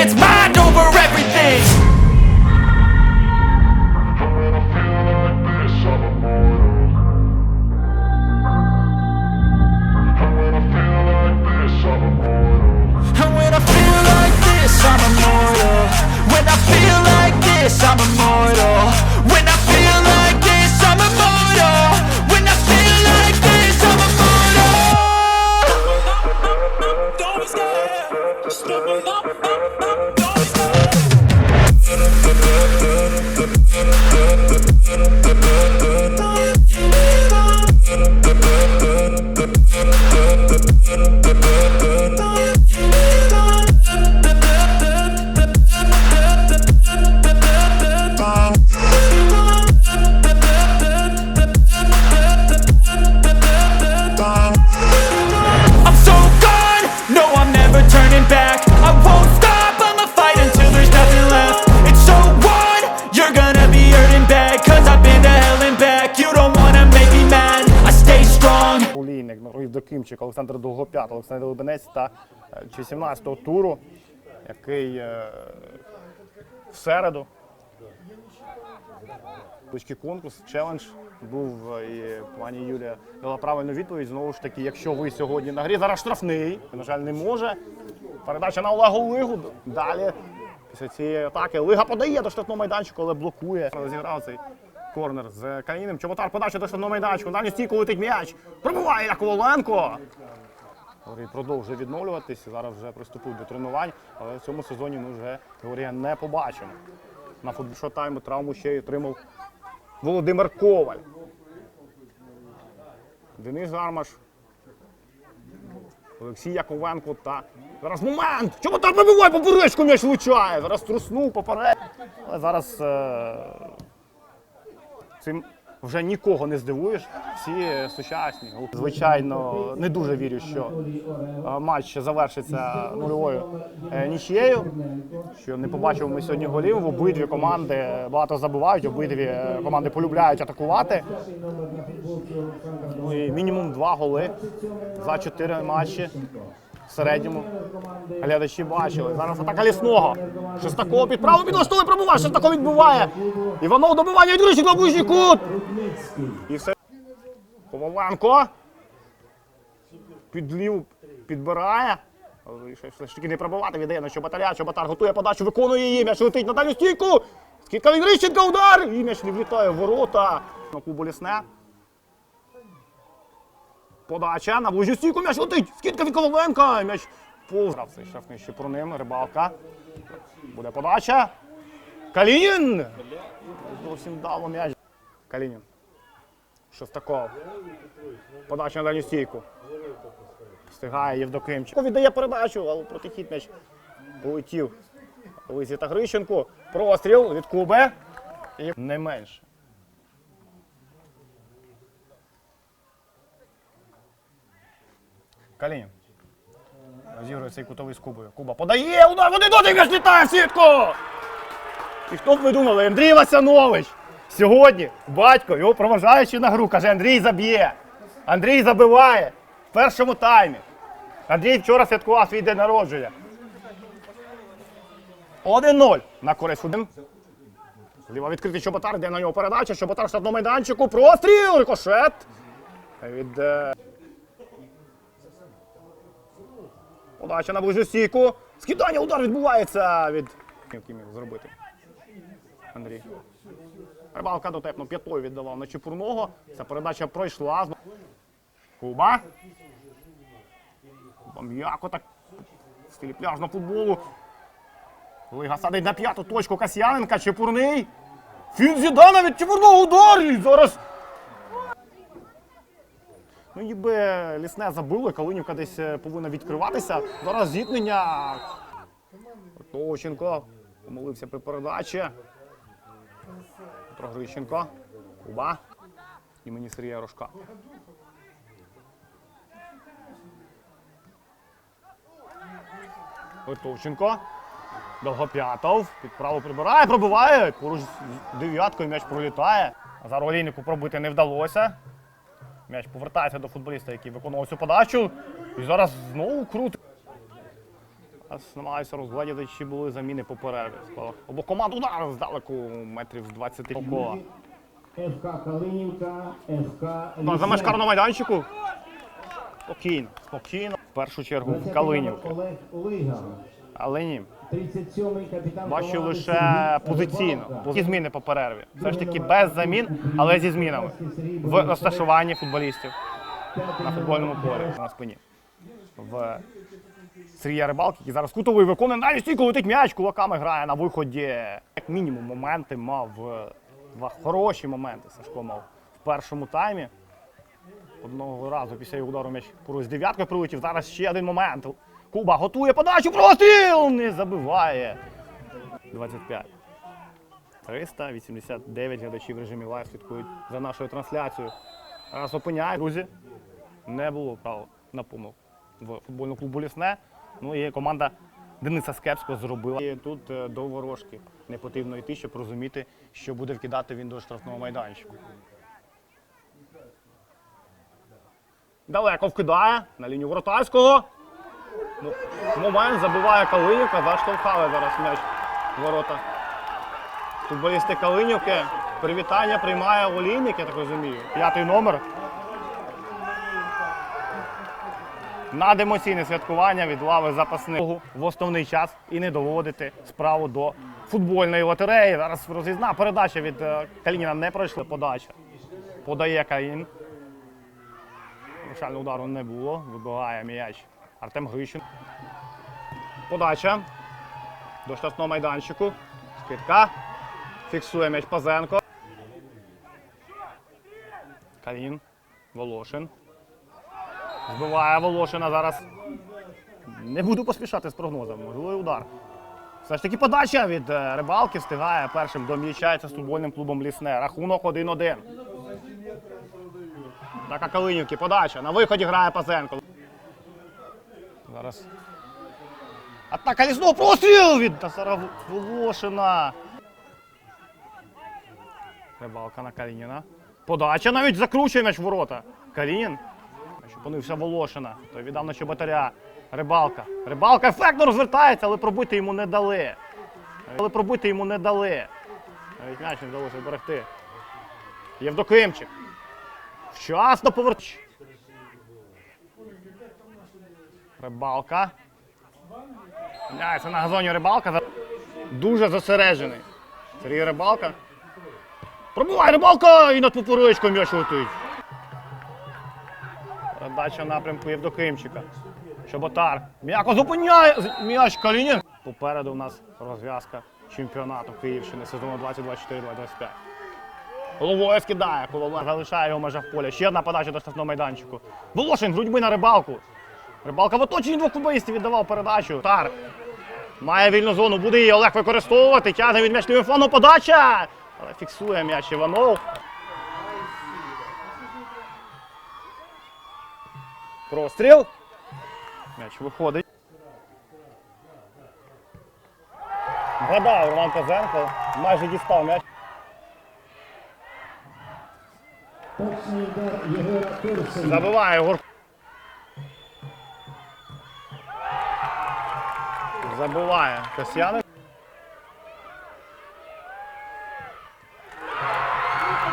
It's mind over everything. And when I feel like this, I'm immortal. And when I feel like this, I'm immortal. When I feel like this, I'm immortal. When strong Олійник, Євдокимчик, Олександр Довгопят, Олександр Лубенець та е, чи 17-го туру, який е, в середу. Точки конкурс, челендж був е, і пані Юлія дала правильну відповідь. Знову ж таки, якщо ви сьогодні на грі, зараз штрафний, на жаль, не може. Передача на Олегу Лигу. Далі, після цієї атаки, Лига подає до штрафного майданчику, але блокує. Розіграв цей корнер з Каліним. Чоботар подача до штрафного майданчику. Далі стійку летить м'яч. Пробиває Яковоленко. Григорій продовжує відновлюватись. Зараз вже приступив до тренувань, але в цьому сезоні ми вже Григорія не побачимо. На футбольшого тайму травму ще й отримав Володимир Коваль. Денис Гармаш. Олексій Яковенко та. Зараз момент! Чому там вибиває поперечку м'яч влучає? Зараз труснув поперед. Але зараз е... цим вже нікого не здивуєш. Всі сучасні. Звичайно, не дуже вірю, що е, матч завершиться нульовою е, нічією. Що не побачимо ми сьогодні голів. Обидві команди багато забивають, обидві е, команди полюбляють атакувати. Ну і мінімум два голи за чотири матчі. Середньому глядачі бачили. Зараз атака лісного. Шестакова під праву підлаштовує пробиває. Шестаков відбиває. Іванов добивання від Грищенка в ближній кут. І все. Коваленко. Під ліву підбирає. Все ж таки не пробивати віддає на Чоботаря. Чоботар готує подачу, виконує її. М'яч летить на дальню стійку. Скидка від Грищенка, удар! І м'яч не влітає в ворота. На клубу лісне. Подача на ближню стійку, м'яч летить. Скидка від Коваленка. М'яч повзрав цей штрафний ще про ним. Рибалка. Буде подача. Калінін. Зовсім дало м'яч. Калінін. Шостаков. Подача на дальню стійку. Встигає Євдокимчик. Віддає передачу, але протихід м'яч полетів. Лизі та Грищенко. Простріл від Куби. І не менше. Калінін. Розігрує цей кутовий з Кубою. Куба подає, удар, вони дотик літає в сітку! І хто б ви думали, Андрій Васянович. Сьогодні батько його проважаючи на гру, каже, Андрій заб'є. Андрій забиває в першому таймі. Андрій вчора святкував свій день народження. 1-0 на користь Фудин. Ліва відкритий Чоботар, йде на нього передача. Чоботар в штатному майданчику. Простріл! Рикошет. Від Подача на ближню стійку. Скидання, удар відбувається від. Який міг зробити. Андрій. Рибалка дотепно п'ятою віддавав на Чепурного. Ця передача пройшла. Куба. Куба м'яко так. В стилі пляжного футболу. Лига садить на п'яту точку Касьяненка. Чепурний. Фін Зідана від Чепурного удар. І зараз Ну, ніби лісне забило, Калинівка десь е, повинна відкриватися. Зараз зіткнення. Товченко помилився при передачі. Петро Грищенко. Куба. Імені Сергія Рожка. Литовченко. Довгоп'ятов. Під право прибирає, пробиває. Поруч з дев'яткою м'яч пролітає. Зараз Олійнику пробити не вдалося. М'яч повертається до футболіста, який виконував цю подачу. І зараз знову крутить. Зараз намагаюся розглядіти, чи були заміни по перерві. Обо команд удар здалеку метрів з 20 кола. ФК Калинівка, ФК За межкар на майданчику. Спокійно, спокійно. В першу чергу в Калинівки. Олег Але ні. 37-й капітан Бачу лише позиційно. Які зміни по перерві. Все ж таки без замін, але зі змінами. В розташуванні футболістів на футбольному полі на спині. В Сергія Рибалки, який зараз кутовий виконує навіть стійко летить м'яч, кулаками грає на виході. Як мінімум моменти мав е, два хороші моменти. Сашко мав в першому таймі. Одного разу після його удару м'яч поруч з дев'яткою прилетів. Зараз ще один момент. Куба готує подачу, простріл! Не забиває. 25. 389 глядачів в режимі лайв слідкують за нашою трансляцією. Раз опиняє, друзі, не було права на помилку в футбольному клубу Лісне. Ну і команда Дениса Скепського зробила. І тут е, до ворожки не потрібно йти, щоб розуміти, що буде вкидати він до штрафного майданчику. Далеко вкидає на лінію воротарського. Ну, момент забиває Калинівка, заштовхали зараз м'яч ворота. Футболісти Калинівки. Привітання приймає Олійник, я так розумію. П'ятий номер. Надемоційне святкування від лави запасних в основний час і не доводити справу до футбольної лотереї. Зараз розрізна передача від е, Калініна не пройшла подача. Подає Калін. Вирішального удару не було. Вибиває м'яч Артем Грищин. Подача до штрафного майданчику. Скидка. Фіксує м'яч Пазенко. Калін. Волошин. Збиває Волошина зараз. Не буду поспішати з прогнозом. Можливий удар. Все ж таки подача від е, рибалки встигає першим дом'ячається з футбольним клубом Лісне. Рахунок 1-1. Така Калинівки, подача. На виході грає Пазенко. Зараз. Атака лісного простріл від Тазара Волошина. Рибалка на Калініна. Подача навіть закручує м'яч в ворота. Калінін. Опинився Волошина. Той віддав на Чоботаря. Рибалка. Рибалка ефектно розвертається, але пробити йому не дали. Але пробити йому не дали. Навіть м'яч не вдалося зберегти. Євдокимчик. Вчасно поверч. Рибалка. Міняється на газоні рибалка. Дуже зосереджений. Сергій рибалка. Пробуває рибалка і над поперечкою м'яч летить. Передача напрямку Євдокимчика. Щоботар. М'яко зупиняє м'яч Калінін. Попереду у нас розв'язка чемпіонату Київщини сезону 2024-2025. Головою скидає, Ковална залишає його в межах поля. Ще одна подача до штрафного майданчику. Волошин грудьми на рибалку. Рибалка в оточенні двох футболістів віддавав передачу. Тар. Має вільну зону, буде її Олег використовувати. Тягне від м'яч телефону подача. Але фіксує м'яч Іванов. Простріл. М'яч виходить. Вгадав Роман Козенко. Майже дістав м'яч. Забиває Гур. Забиває Касьянов.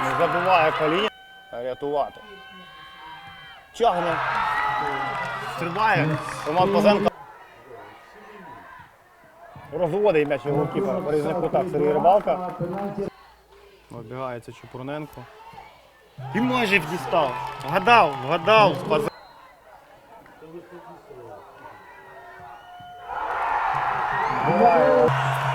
Не забиває Калінін. Рятувати. Тягне. Стрибає. Роман Козенко. Розводить м'яч його кіпера по різних кутах Сергій Рибалка. Вибігається Чепурненко. І майже дістав. Вгадав, вгадав. 감사합니다.